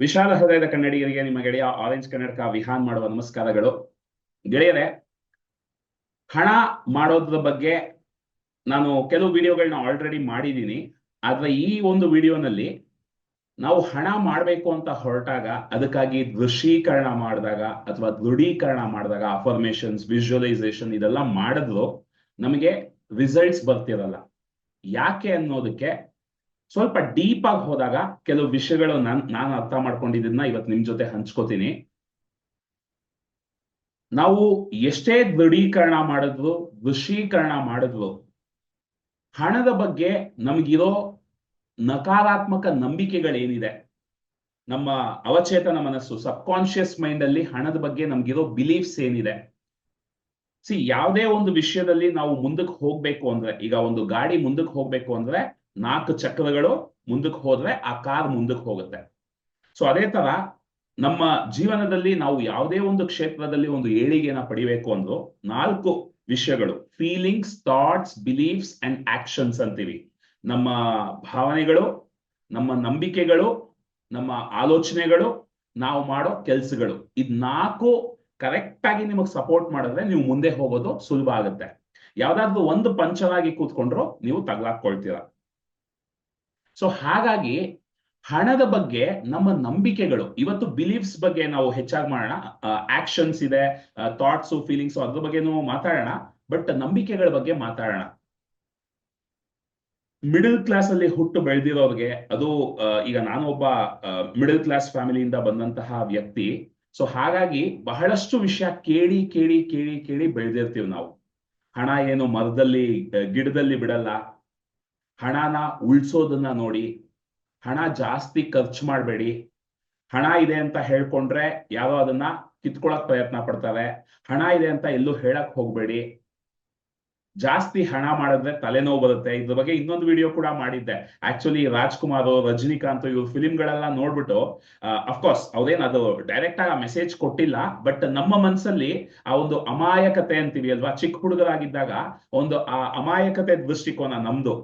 ವಿಶಾಲ ಹೃದಯದ ಕನ್ನಡಿಗರಿಗೆ ನಿಮ್ಮ ಗೆಳೆಯ ಆರೆಂಜ್ ಕನ್ನಡಕ ವಿಹಾನ್ ಮಾಡುವ ನಮಸ್ಕಾರಗಳು. ಗೆಳೆಯರೆ, ಹಣ ಮಾಡೋದ್ರ ಬಗ್ಗೆ ನಾನು ಕೆಲವು ವಿಡಿಯೋಗಳನ್ನ ಆಲ್ರೆಡಿ ಮಾಡಿದ್ದೀನಿ. ಆದ್ರೆ ಈ ಒಂದು ವಿಡಿಯೋನಲ್ಲಿ ನಾವು ಹಣ ಮಾಡಬೇಕು ಅಂತ ಹೊರಟಾಗ ಅದಕ್ಕಾಗಿ ದೃಶ್ಯೀಕರಣ ಮಾಡಿದಾಗ ಅಥವಾ ದೃಢೀಕರಣ ಮಾಡಿದಾಗ ಅಫರ್ಮೇಶನ್ಸ್ ವಿಜುವಲೈಸೇಷನ್ ಇದೆಲ್ಲ ಮಾಡಿದ್ರು, ನಮಗೆ ರಿಸಲ್ಟ್ಸ್ ಬರ್ತಿರಲ್ಲ. ಯಾಕೆ ಅನ್ನೋದಕ್ಕೆ ಸ್ವಲ್ಪ ಡೀಪ್ ಆಗಿ ಹೋದಾಗ ಕೆಲವು ವಿಷಯಗಳು ನಾನ್, ನಾನು ಅರ್ಥ ಮಾಡ್ಕೊಂಡಿದ್ದನ್ನ ಇವತ್ತು ನಿಮ್ ಜೊತೆ ಹಂಚ್ಕೋತೀನಿ. ನಾವು ಎಷ್ಟೇ ದೃಢೀಕರಣ ಮಾಡಿದ್ವು ದೃಶ್ಯೀಕರಣ ಮಾಡಿದ್ವು ಹಣದ ಬಗ್ಗೆ ನಮಗಿರೋ ನಕಾರಾತ್ಮಕ ನಂಬಿಕೆಗಳೇನಿದೆ? ನಮ್ಮ ಅವಚೇತನ ಮನಸ್ಸು ಸಬ್ ಕಾನ್ಶಿಯಸ್ ಮೈಂಡ್ ಅಲ್ಲಿ ಹಣದ ಬಗ್ಗೆ ನಮ್ಗಿರೋ ಬಿಲೀಫ್ಸ್ ಏನಿದೆ? ಸಿ ಯಾವುದೇ ಒಂದು ವಿಷಯದಲ್ಲಿ ನಾವು ಮುಂದಕ್ಕೆ ಹೋಗ್ಬೇಕು ಅಂದ್ರೆ, ಈಗ ಒಂದು ಗಾಡಿ ಮುಂದಕ್ಕೆ ಹೋಗ್ಬೇಕು ಅಂದ್ರೆ ನಾಲ್ಕು ಚಕ್ರಗಳು ಮುಂದಕ್ಕೆ ಹೋದ್ರೆ ಆ ಕಾರ್ ಮುಂದಕ್ಕೆ ಹೋಗುತ್ತೆ. ಸೊ ಅದೇ ತರ ನಮ್ಮ ಜೀವನದಲ್ಲಿ ನಾವು ಯಾವುದೇ ಒಂದು ಕ್ಷೇತ್ರದಲ್ಲಿ ಒಂದು ಏಳಿಗೆನ ಪಡಿಬೇಕು ಅಂದ್ರು ನಾಲ್ಕು ವಿಷಯಗಳು feelings thoughts beliefs and actions ಅಂತೀವಿ. ನಮ್ಮ ಭಾವನೆಗಳು, ನಮ್ಮ ನಂಬಿಕೆಗಳು, ನಮ್ಮ ಆಲೋಚನೆಗಳು, ನಾವು ಮಾಡೋ ಕೆಲ್ಸಗಳು. ಇದ್ ನಾಲ್ಕು ಕರೆಕ್ಟ್ ಆಗಿ ನಿಮಗೆ ಸಪೋರ್ಟ್ ಮಾಡಿದ್ರೆ ನೀವು ಮುಂದೆ ಹೋಗೋದು ಸುಲಭ ಆಗುತ್ತೆ. ಯಾವ್ದಾದ್ರು ಒಂದು ಪಂಚರ್ ಆಗಿ ಕೂತ್ಕೊಂಡ್ರು ನೀವು ತಗ್ಲಾಕೊಳ್ತೀರ ಸೊ ಹಾಗಾಗಿ ಹಣದ ಬಗ್ಗೆ ನಮ್ಮ ನಂಬಿಕೆಗಳು, ಇವತ್ತು ಬಿಲೀಫ್ಸ್ ಬಗ್ಗೆ ನಾವು ಹೆಚ್ಚಾಗಿ ಮಾಡೋಣ. ಆಕ್ಷನ್ಸ್ ಇದೆ ಥಾಟ್ಸ್ ಫೀಲಿಂಗ್ಸ್ ಅದ್ರ ಬಗ್ಗೆನೂ ಮಾತಾಡೋಣ. ಬಟ್ ನಂಬಿಕೆಗಳ ಬಗ್ಗೆ ಮಾತಾಡೋಣ. ಮಿಡಲ್ ಕ್ಲಾಸ್ ಅಲ್ಲಿ ಹುಟ್ಟು ಬೆಳೆದಿರೋರಿಗೆ, ಅದು ಈಗ ನಾನು ಒಬ್ಬ ಮಿಡಲ್ ಕ್ಲಾಸ್ ಫ್ಯಾಮಿಲಿಯಿಂದ ಬಂದಂತಹ ವ್ಯಕ್ತಿ. ಸೊ ಹಾಗಾಗಿ ಬಹಳಷ್ಟು ವಿಷಯ ಕೇಳಿ ಕೇಳಿ ಕೇಳಿ ಕೇಳಿ ಬೆಳೆದಿರ್ತೀವಿ ನಾವು. ಹಣ ಏನು ಮರದಲ್ಲಿ ಗಿಡದಲ್ಲಿ ಬಿಡಲ್ಲ. ಹಣನ ಉಳ್ಸೋದನ್ನ ನೋಡಿ, ಹಣ ಜಾಸ್ತಿ ಖರ್ಚು ಮಾಡಬೇಡಿ. ಹಣ ಇದೆ ಅಂತ ಹೇಳ್ಕೊಂಡ್ರೆ ಯಾರೋ ಅದನ್ನ ಕಿತ್ಕೊಳಕ್ ಪ್ರಯತ್ನ ಪಡ್ತಾರೆ. ಹಣ ಇದೆ ಅಂತ ಎಲ್ಲೂ ಹೇಳಕ್ ಹೋಗ್ಬೇಡಿ. ಜಾಸ್ತಿ ಹಣ ಮಾಡಿದ್ರೆ ತಲೆನೋವು ಬರುತ್ತೆ. ಇದ್ರ ಬಗ್ಗೆ ಇನ್ನೊಂದು ವಿಡಿಯೋ ಕೂಡ ಮಾಡಿದ್ದೆ. ಆಕ್ಚುಲಿ ರಾಜ್ಕುಮಾರ್ ರಜನಿಕಾಂತ್ ಇವ್ರ ಫಿಲಿಂಗಳೆಲ್ಲ ನೋಡ್ಬಿಟ್ಟು ಅಫ್ಕೋರ್ಸ್ ಅವ್ರೇನ್ ಅದು ಡೈರೆಕ್ಟ್ ಆಗಿ ಮೆಸೇಜ್ ಕೊಟ್ಟಿಲ್ಲ ಬಟ್ ನಮ್ಮ ಮನ್ಸಲ್ಲಿ ಆ ಒಂದು ಅಮಾಯಕತೆ ಅಂತೀವಿ ಅಲ್ವಾ? ಚಿಕ್ಕ ಹುಡುಗರಾಗಿದ್ದಾಗ ಒಂದು ಆ ಅಮಾಯಕತೆ ದೃಷ್ಟಿಕೋನ ನಮ್ದು.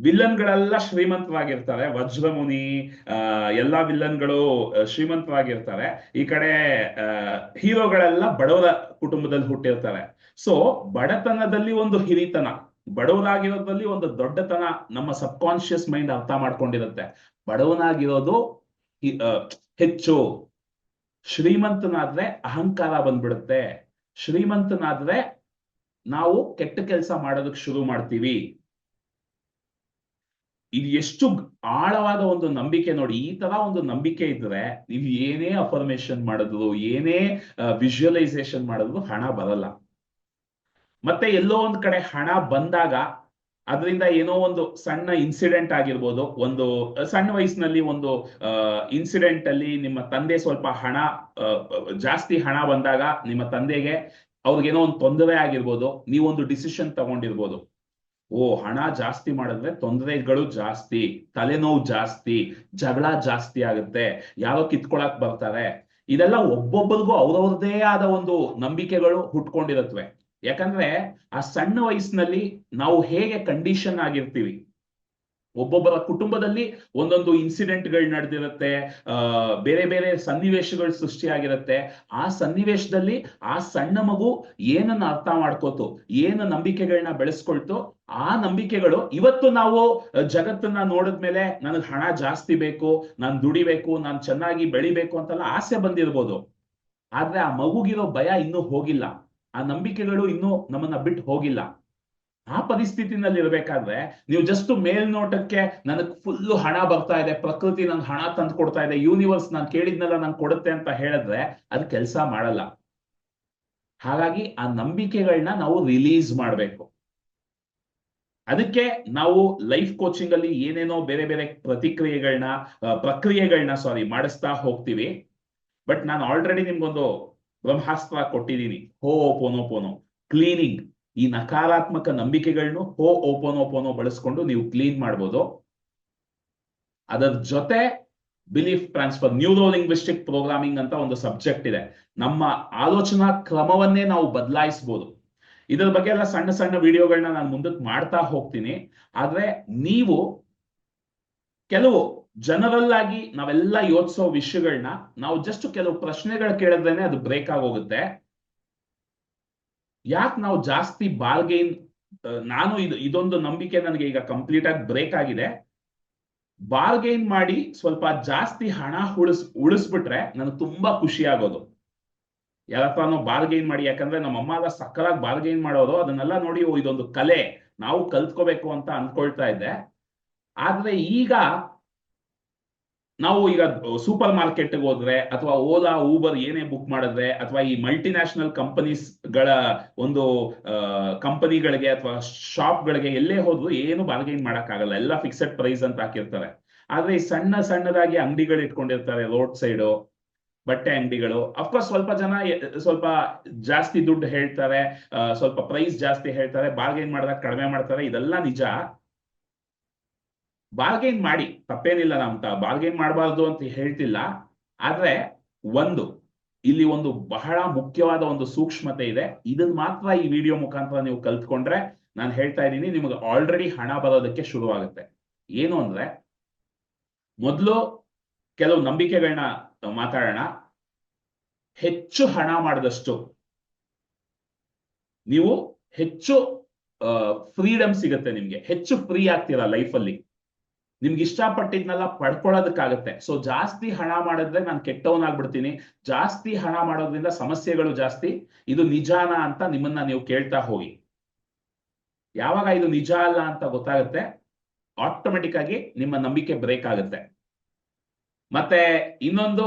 ವಿಲ್ಲನ್ಗಳೆಲ್ಲ ಶ್ರೀಮಂತವಾಗಿರ್ತಾರೆ. ವಜ್ರಮುನಿ ಎಲ್ಲಾ ವಿಲ್ಲನ್ಗಳು ಶ್ರೀಮಂತವಾಗಿರ್ತಾರೆ. ಈ ಕಡೆ ಹೀರೋಗಳೆಲ್ಲ ಬಡವರ ಕುಟುಂಬದಲ್ಲಿ ಹುಟ್ಟಿರ್ತಾರೆ. ಸೊ ಬಡತನದಲ್ಲಿ ಒಂದು ಹಿರಿತನ, ಬಡವನಾಗಿರೋದ್ರಲ್ಲಿ ಒಂದು ದೊಡ್ಡತನ ನಮ್ಮ ಸಬ್ ಕಾನ್ಶಿಯಸ್ ಮೈಂಡ್ ಅರ್ಥ ಮಾಡ್ಕೊಂಡಿರುತ್ತೆ. ಬಡವನಾಗಿರೋದು ಹೆಚ್ಚು ಶ್ರೀಮಂತನಾದ್ರೆ ಅಹಂಕಾರ ಬಂದ್ಬಿಡುತ್ತೆ. ಶ್ರೀಮಂತನಾದ್ರೆ ನಾವು ಕೆಟ್ಟ ಕೆಲಸ ಮಾಡೋದಕ್ಕೆ ಶುರು ಮಾಡ್ತೀವಿ. ಇದು ಎಷ್ಟು ಆಳವಾದ ಒಂದು ನಂಬಿಕೆ ನೋಡಿ, ಈ ತರ ಒಂದು ನಂಬಿಕೆ ಇದ್ರೆ ನೀವು ಏನೇ ಅಫರ್ಮೇಶನ್ ಮಾಡಿದ್ರು ಏನೇ ವಿಜುವಲೈಸೇಷನ್ ಮಾಡಿದ್ರು ಹಣ ಬರಲ್ಲ. ಮತ್ತೆ ಎಲ್ಲೋ ಒಂದ್ ಕಡೆ ಹಣ ಬಂದಾಗ ಅದರಿಂದ ಏನೋ ಒಂದು ಸಣ್ಣ ಇನ್ಸಿಡೆಂಟ್ ಆಗಿರ್ಬೋದು, ಒಂದು ಸಣ್ಣ ವಯಸ್ಸಿನಲ್ಲಿ ಒಂದು ಇನ್ಸಿಡೆಂಟ್ ಅಲ್ಲಿ ನಿಮ್ಮ ತಂದೆ ಸ್ವಲ್ಪ ಹಣ ಜಾಸ್ತಿ ಹಣ ಬಂದಾಗ ನಿಮ್ಮ ತಂದೆಗೆ ಅವ್ರಿಗೇನೋ ಒಂದು ತೊಂದರೆ ಆಗಿರ್ಬೋದು, ನೀವೊಂದು ಡಿಸಿಷನ್ ತಗೊಂಡಿರ್ಬೋದು. ಓ, ಹಣ ಜಾಸ್ತಿ ಮಾಡಿದ್ರೆ ತೊಂದರೆಗಳು ಜಾಸ್ತಿ, ತಲೆನೋವು ಜಾಸ್ತಿ, ಜಗಳ ಜಾಸ್ತಿ ಆಗುತ್ತೆ. ಯಾರೋ ಕಿತ್ಕೊಳಕ್ ಬರ್ತಾರೆ. ಇದೆಲ್ಲ ಒಬ್ಬೊಬ್ಬರಿಗೂ ಅವ್ರವ್ರದೇ ಆದ ಒಂದು ನಂಬಿಕೆಗಳು ಹುಟ್ಕೊಂಡಿರತ್ವೆ. ಯಾಕಂದ್ರೆ ಆ ಸಣ್ಣ ವಯಸ್ಸಿನಲ್ಲಿ ನಾವು ಹೇಗೆ ಕಂಡೀಷನ್ ಆಗಿರ್ತೀವಿ? ಒಬ್ಬೊಬ್ಬರ ಕುಟುಂಬದಲ್ಲಿ ಒಂದೊಂದು ಇನ್ಸಿಡೆಂಟ್ಗಳು ನಡೆದಿರುತ್ತೆ ಬೇರೆ ಬೇರೆ ಸನ್ನಿವೇಶಗಳು ಸೃಷ್ಟಿಯಾಗಿರುತ್ತೆ. ಆ ಸನ್ನಿವೇಶದಲ್ಲಿ ಆ ಸಣ್ಣ ಮಗು ಏನನ್ನ ಅರ್ಥ ಮಾಡ್ಕೋತು, ಏನು ನಂಬಿಕೆಗಳನ್ನ ಬೆಳೆಸ್ಕೊಳ್ತು ಆ ನಂಬಿಕೆಗಳು ಇವತ್ತು ನಾವು ಜಗತ್ತನ್ನ ನೋಡಿದ್ಮೇಲೆ ನನಗ್ ಹಣ ಜಾಸ್ತಿ ಬೇಕು, ನಾನು ದುಡಿಬೇಕು, ನಾನು ಚೆನ್ನಾಗಿ ಬೆಳಿಬೇಕು ಅಂತೆಲ್ಲ ಆಸೆ ಬಂದಿರ್ಬೋದು. ಆದ್ರೆ ಆ ಮಗುಗಿರೋ ಭಯ ಇನ್ನೂ ಹೋಗಿಲ್ಲ. ಆ ನಂಬಿಕೆಗಳು ಇನ್ನೂ ನಮ್ಮನ್ನ ಬಿಟ್ಟು ಹೋಗಿಲ್ಲ. ಆ ಪರಿಸ್ಥಿತಿನಲ್ಲಿ ಇರ್ಬೇಕಾದ್ರೆ ನೀವು ಜಸ್ಟ್ ಮೇಲ್ನೋಟಕ್ಕೆ ನನಗ್ ಫುಲ್ಲು ಹಣ ಬರ್ತಾ ಇದೆ, ಪ್ರಕೃತಿ ನನ್ಗೆ ಹಣ ತಂದು ಕೊಡ್ತಾ ಇದೆ ಯೂನಿವರ್ಸ್ ನಾನು ಕೇಳಿದ್ನೆಲ್ಲ ನಂಗೆ ಕೊಡುತ್ತೆ ಅಂತ ಹೇಳಿದ್ರೆ ಅದು ಕೆಲಸ ಮಾಡಲ್ಲ. ಹಾಗಾಗಿ ಆ ನಂಬಿಕೆಗಳನ್ನ ನಾವು ರಿಲೀಸ್ ಮಾಡ್ಬೇಕು. ಅದಕ್ಕೆ ನಾವು ಲೈಫ್ ಕೋಚಿಂಗ್ ಅಲ್ಲಿ ಏನೇನೋ ಬೇರೆ ಬೇರೆ ಪ್ರತಿಕ್ರಿಯೆಗಳನ್ನ ಪ್ರಕ್ರಿಯೆಗಳನ್ನ ಸಾರಿ ಮಾಡಿಸ್ತಾ ಹೋಗ್ತೀವಿ. ಬಟ್ ನಾನು ಆಲ್ರೆಡಿ ನಿಮ್ಗೊಂದು ಬ್ರಹ್ಮಾಸ್ತ್ರ ಕೊಟ್ಟಿದ್ದೀನಿ ಹೋ ಓಪೋನೋ ಪೋನೋ ಕ್ಲೀನಿಂಗ್ ಈ ನಕಾರಾತ್ಮಕ ನಂಬಿಕೆಗಳನ್ನು ಹೋ ಓಪೋನೋ ಪೋನೋ ಬಳಸ್ಕೊಂಡು ನೀವು ಕ್ಲೀನ್ ಮಾಡ್ಬೋದು. ಅದರ ಜೊತೆ belief transfer neuro linguistic programming ಅಂತ ಒಂದು ಸಬ್ಜೆಕ್ಟ್ ಇದೆ. ನಮ್ಮ ಆಲೋಚನಾ ಕ್ರಮವನ್ನೇ ನಾವು ಬದಲಾಯಿಸಬಹುದು ಇದರ ಬಗ್ಗೆ ಎಲ್ಲ ಸಣ್ಣ ಸಣ್ಣ ವಿಡಿಯೋಗಳನ್ನ ನಾನು ಮುಂದಕ್ಕೆ ಮಾಡ್ತಾ ಹೋಗ್ತೀನಿ. ಆದ್ರೆ ನೀವು ಕೆಲವು ಜನರಲ್ ಆಗಿ ನಾವೆಲ್ಲ ಯೋಚಿಸೋ ವಿಷಯಗಳನ್ನ ನಾವು ಜಸ್ಟ್ ಕೆಲವು ಪ್ರಶ್ನೆಗಳು ಕೇಳಿದ್ರೇನೆ ಅದು ಬ್ರೇಕ್ ಆಗೋಗುತ್ತೆ. ಯಾಕೆ ನಾವು ಜಾಸ್ತಿ ಬಾಲ್ಗೈನ್ ನಾನು ಇದು, ಇದೊಂದು ನಂಬಿಕೆ ನನಗೆ ಈಗ ಕಂಪ್ಲೀಟ್ ಆಗಿ ಬ್ರೇಕ್ ಆಗಿದೆ. ಬಾರ್ಗೈನ್ ಮಾಡಿ ಸ್ವಲ್ಪ ಜಾಸ್ತಿ ಹಣ ಉಳಿಸ್, ಉಳಿಸ್ಬಿಟ್ರೆ ನನಗೆ ತುಂಬಾ ಖುಷಿ ಆಗೋದು. ಯಾರತ್ರನೋ ಬಾರ್ಗೈನ್ ಮಾಡಿ. ಯಾಕಂದ್ರೆ ನಮ್ಮ ಅಮ್ಮ ಎಲ್ಲ ಸಕ್ಕರಾಗಿ ಬಾರ್ಗೈನ್ ಮಾಡೋರು ಅದನ್ನೆಲ್ಲ ನೋಡಿ ಇದೊಂದು ಕಲೆ. ನಾವು ಕಲ್ತ್ಕೋಬೇಕು ಅಂತ ಅನ್ಕೊಳ್ತಾ ಇದ್ದೆ. ಆದ್ರೆ ಈಗ ನಾವು ಈಗ ಸೂಪರ್ ಮಾರ್ಕೆಟ್ ಹೋದ್ರೆ, ಅಥವಾ ಓಲಾ ಊಬರ್ ಏನೇ ಬುಕ್ ಮಾಡಿದ್ರೆ, ಅಥವಾ ಈ ಮಲ್ಟಿನ್ಯಾಷನಲ್ ಕಂಪನೀಸ್ಗಳ ಒಂದು ಕಂಪನಿಗಳಿಗೆ ಅಥವಾ ಶಾಪ್ಗಳಿಗೆ ಎಲ್ಲೇ ಹೋದ್ರು ಏನು ಬಾರ್ಗೈನ್ ಮಾಡಕ್ಕಾಗಲ್ಲ. ಎಲ್ಲ ಫಿಕ್ಸೆಡ್ ಪ್ರೈಸ್ ಅಂತ ಹಾಕಿರ್ತಾರೆ. ಆದ್ರೆ ಈ ಸಣ್ಣ ಸಣ್ಣದಾಗಿ ಅಂಗಡಿಗಳು ಇಟ್ಕೊಂಡಿರ್ತಾರೆ ರೋಡ್ ಸೈಡು. ಬಟ್ಟೆ ಅಂಗಡಿಗಳು. ಅಫ್ಕೋರ್ಸ್ ಸ್ವಲ್ಪ ಜನ ಸ್ವಲ್ಪ ಜಾಸ್ತಿ ದುಡ್ಡು ಹೇಳ್ತಾರೆ ಸ್ವಲ್ಪ ಪ್ರೈಸ್ ಜಾಸ್ತಿ ಹೇಳ್ತಾರೆ ಬಾರ್ಗೇನ್ ಮಾಡಿದಾಗ ಕಡಿಮೆ ಮಾಡ್ತಾರೆ, ಇದೆಲ್ಲ ನಿಜ. ಬಾರ್ಗೇನ್ ಮಾಡಿ, ತಪ್ಪೇನಿಲ್ಲ ನಾವು ಬಾರ್ಗೇನ್ ಮಾಡಬಾರ್ದು ಅಂತ ಹೇಳ್ತಿಲ್ಲ. ಆದ್ರೆ ಒಂದು, ಇಲ್ಲಿ ಒಂದು ಬಹಳ ಮುಖ್ಯವಾದ ಒಂದು ಸೂಕ್ಷ್ಮತೆ ಇದೆ. ಇದನ್ ಮಾತ್ರ ಈ ವಿಡಿಯೋ ಮುಖಾಂತರ ನೀವು ಕಲ್ತ್ಕೊಂಡ್ರೆ ನಾನು ಹೇಳ್ತಾ ಇದ್ದೀನಿ, ನಿಮಗೆ ಆಲ್ರೆಡಿ ಹಣ ಬರೋದಕ್ಕೆ ಶುರುವಾಗುತ್ತೆ. ಏನು ಅಂದ್ರೆ, ಮೊದಲು ಕೆಲವು ನಂಬಿಕೆಗಳನ್ನ ಮಾತಾಡೋಣ. ಹೆಚ್ಚು ಹಣ ಮಾಡಿದಷ್ಟು ನೀವು ಹೆಚ್ಚು ಫ್ರೀಡಮ್ ಸಿಗುತ್ತೆ ನಿಮ್ಗೆ. ಹೆಚ್ಚು ಫ್ರೀ ಆಗ್ತೀರಾ ಲೈಫಲ್ಲಿ ನಿಮ್ಗೆ ಇಷ್ಟಪಟ್ಟಿದ್ನೆಲ್ಲ ಪಡ್ಕೊಳ್ಳೋದಕ್ಕಾಗತ್ತೆ. ಸೊ ಜಾಸ್ತಿ ಹಣ ಮಾಡಿದ್ರೆ ನಾನು ಕೆಟ್ಟವನಾಗ್ಬಿಡ್ತೀನಿ ಜಾಸ್ತಿ ಹಣ ಮಾಡೋದ್ರಿಂದ ಸಮಸ್ಯೆಗಳು ಜಾಸ್ತಿ. ಇದು ನಿಜಾನ ಅಂತ ನಿಮ್ಮನ್ನ ನೀವು ಕೇಳ್ತಾ ಹೋಗಿ. ಯಾವಾಗ ಇದು ನಿಜ ಅಲ್ಲ ಅಂತ ಗೊತ್ತಾಗುತ್ತೆ ಆಟೋಮೆಟಿಕ್ ಆಗಿ ನಿಮ್ಮ ನಂಬಿಕೆ ಬ್ರೇಕ್ ಆಗುತ್ತೆ. ಮತ್ತೆ ಇನ್ನೊಂದು